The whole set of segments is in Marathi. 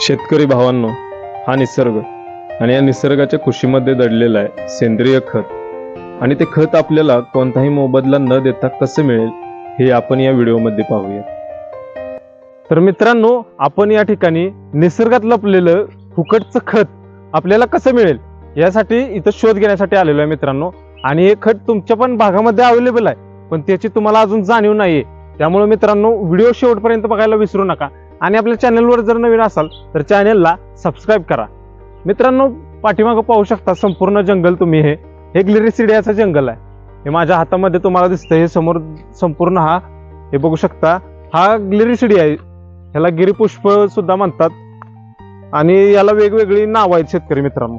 शेतकरी भावांनो हा निसर्ग आणि या निसर्गाच्या खुशीमध्ये दडलेला आहे सेंद्रिय खत. आणि ते खत आपल्याला कोणताही मोबदला न देता कसं मिळेल हे आपण या व्हिडिओमध्ये पाहूया. तर मित्रांनो आपण या ठिकाणी निसर्गात लपलेलं फुकटचं खत आपल्याला कसं मिळेल यासाठी इथं शोध घेण्यासाठी आलेलो आहे मित्रांनो. आणि हे खत तुमच्या पण भागामध्ये अवेलेबल आहे पण त्याची तुम्हाला अजून जाणीव नाहीये. त्यामुळे मित्रांनो व्हिडिओ शेवटपर्यंत बघायला विसरू नका. आणि आपल्या चॅनलवर जर नवीन असाल तर चॅनलला सबस्क्राईब करा. मित्रांनो पाठीमागं पाहू शकता संपूर्ण जंगल तुम्ही हे. हे ग्लिरिसिडियाचं जंगल आहे. हे माझ्या हातामध्ये तुम्हाला दिसतं हे समोर संपूर्ण हा हे बघू शकता. हा ग्लिरिसिडी आहे. ह्याला गिरीपुष्प सुद्धा म्हणतात. आणि याला वेगवेगळी नावं आहेत शेतकरी मित्रांनो.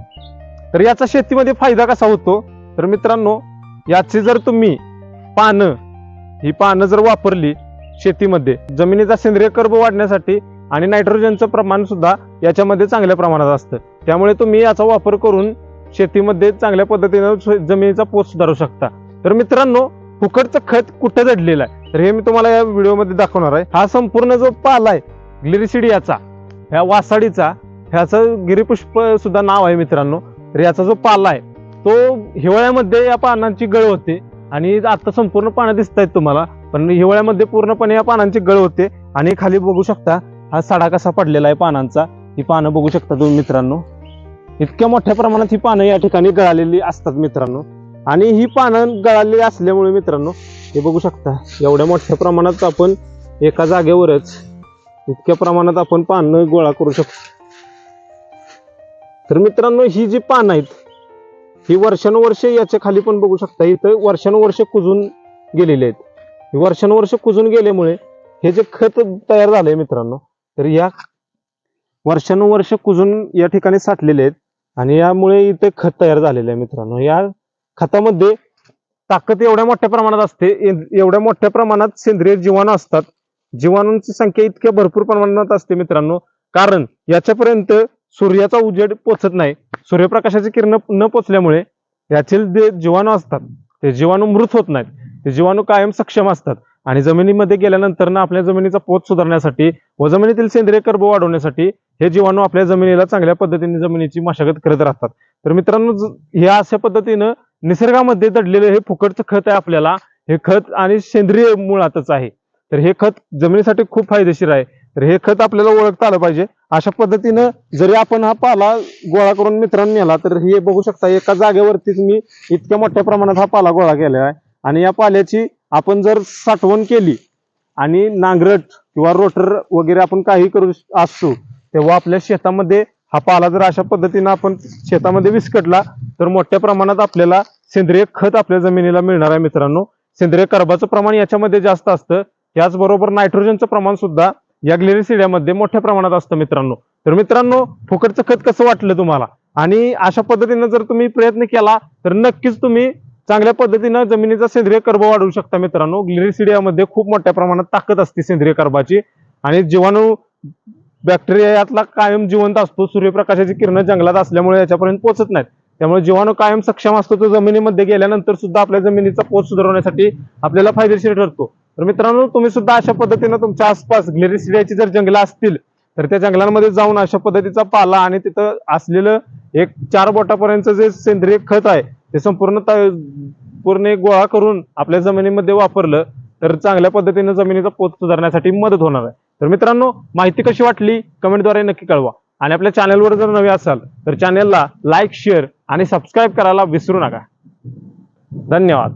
तर याचा शेतीमध्ये फायदा कसा होतो? तर मित्रांनो याची जर तुम्ही पानं ही पानं जर वापरली शेतीमध्ये. जमिनीचा सेंद्रिय कर्ब वाढण्यासाठी आणि नायट्रोजनचं प्रमाण सुद्धा याच्यामध्ये चांगल्या प्रमाणात असतं. त्यामुळे तुम्ही याचा वापर करून शेतीमध्ये चांगल्या पद्धतीनं जमिनीचा पोत सुधारू शकता. तर मित्रांनो फुकटचं खत कुठं जडलेलं आहे? तर हे मी तुम्हाला या व्हिडिओमध्ये दाखवणार आहे. हा संपूर्ण जो पाला आहे ग्लिरिसिडियाचा ह्या वासाडीचा ह्याचं गिरीपुष्प सुद्धा नाव आहे मित्रांनो. तर याचा जो पाला आहे तो हिवाळ्यामध्ये या पानांची गळ होते आणि आता संपूर्ण पानं दिसत आहेत तुम्हाला. पण हिवाळ्यामध्ये पूर्णपणे या पानांची गळ होते. आणि खाली बघू शकता हा सडा कसा पडलेला आहे पानांचा. ही पानं बघू शकता तुम्ही मित्रांनो. इतक्या मोठ्या प्रमाणात ही पानं या ठिकाणी गळालेली असतात मित्रांनो. आणि ही पानं गळालेली असल्यामुळे मित्रांनो हे बघू शकता एवढ्या मोठ्या प्रमाणात आपण एका जागेवरच इतक्या प्रमाणात आपण पानं गोळा करू शकतो. तर मित्रांनो ही जी पानं आहेत ही वर्षानुवर्ष याच्या खाली पण बघू शकता इथं वर्षानुवर्ष कुजून गेलेले आहेत. वर्षानुवर्ष कुजून गेल्यामुळे हे जे खत तयार झालंय मित्रांनो तर या वर्षानुवर्ष कुजून या ठिकाणी साठलेले आहेत आणि यामुळे इथे खत तयार झालेलं आहे मित्रांनो. या खतामध्ये ताकद एवढ्या मोठ्या प्रमाणात असते एवढ्या मोठ्या प्रमाणात सेंद्रिय जीवाणू असतात. जीवाणूंची संख्या इतक्या भरपूर प्रमाणात असते मित्रांनो कारण याच्यापर्यंत सूर्याचा उजेड पोचत नाही. सूर्यप्रकाशाची किरण न पोचल्यामुळे यातील जे जीवाणू असतात ते जीवाणू मृत होत नाहीत. ते जीवाणू कायम सक्षम असतात. आणि जमिनीमध्ये गेल्यानंतर ना आपल्या जमिनीचा पोत सुधारण्यासाठी व जमिनीतील सेंद्रिय कर्ब वाढवण्यासाठी हे जीवाणू आपल्या जमिनीला चांगल्या पद्धतीने जमिनीची मशागत करत राहतात. तर मित्रांनो ज- हे अशा पद्धतीनं निसर्गामध्ये दडलेलं हे फुकटचं खत आहे आपल्याला. हे खत आणि सेंद्रिय मुळातच आहे. तर हे खत जमिनीसाठी खूप फायदेशीर आहे. तर हे खत आपल्याला ओळखता आलं पाहिजे. अशा पद्धतीनं जरी आपण हा पाला गोळा करून मित्रांनी नेला तर हे बघू शकता एका जागेवरतीच मी इतक्या मोठ्या प्रमाणात हा पाला गोळा केला आहे. आणि या पाल्याची आपण जर साठवण केली आणि नांगरट किंवा रोटर वगैरे आपण काही करू असतो तेव्हा आपल्या शेतामध्ये हा पाला जर अशा पद्धतीनं आपण शेतामध्ये विस्कटला तर मोठ्या प्रमाणात आपल्याला सेंद्रिय खत आपल्या जमिनीला मिळणार आहे मित्रांनो. सेंद्रिय कर्बाचं प्रमाण याच्यामध्ये जास्त असतं. त्याचबरोबर नायट्रोजनचं प्रमाण सुद्धा या ग्लेरिसिडियामध्ये मोठ्या प्रमाणात असतं मित्रांनो. तर मित्रांनो फुकटचं खत कसं वाटलं तुम्हाला? आणि अशा पद्धतीनं जर तुम्ही प्रयत्न केला तर नक्कीच तुम्ही चांगल्या पद्धतीनं जमिनीचा सेंद्रिय कर्ब वाढवू शकता मित्रांनो. ग्लिरिसिडियामध्ये खूप मोठ्या प्रमाणात ताकद असते सेंद्रिय कर्बाची. आणि जीवाणू बॅक्टेरिया यातला कायम जिवंत असतो. सूर्यप्रकाशाची किरण जंगलात असल्यामुळे याच्यापर्यंत पोहोचत नाहीत. त्यामुळे जीवाणू कायम सक्षम असतो. तो जमिनीमध्ये गेल्यानंतर सुद्धा आपल्या जमिनीचा पोत सुधारवण्यासाठी आपल्याला फायदेशीर ठरतो. तर मित्रांनो तुम्ही सुद्धा अशा पद्धतीनं तुमच्या आसपास ग्लेरिसिडियाची जर जंगलं असतील तर त्या जंगलांमध्ये जाऊन अशा पद्धतीचा पाला आणि तिथं असलेलं एक चार बोटापर्यंत जे सेंद्रिय खत आहे ते संपूर्ण पूर्ण एक गोळा करून आपल्या जमिनीमध्ये वापरलं तर चांगल्या पद्धतीनं जमिनीचा पोत सुधारण्यासाठी मदत होणार आहे. तर मित्रांनो माहिती कशी वाटली? कमेंटद्वारे नक्की कळवा. आणि आपल्या चॅनलवर जर नवे असाल तर चॅनलला लाईक शेअर आणि सबस्क्राईब करायला विसरू नका. धन्यवाद.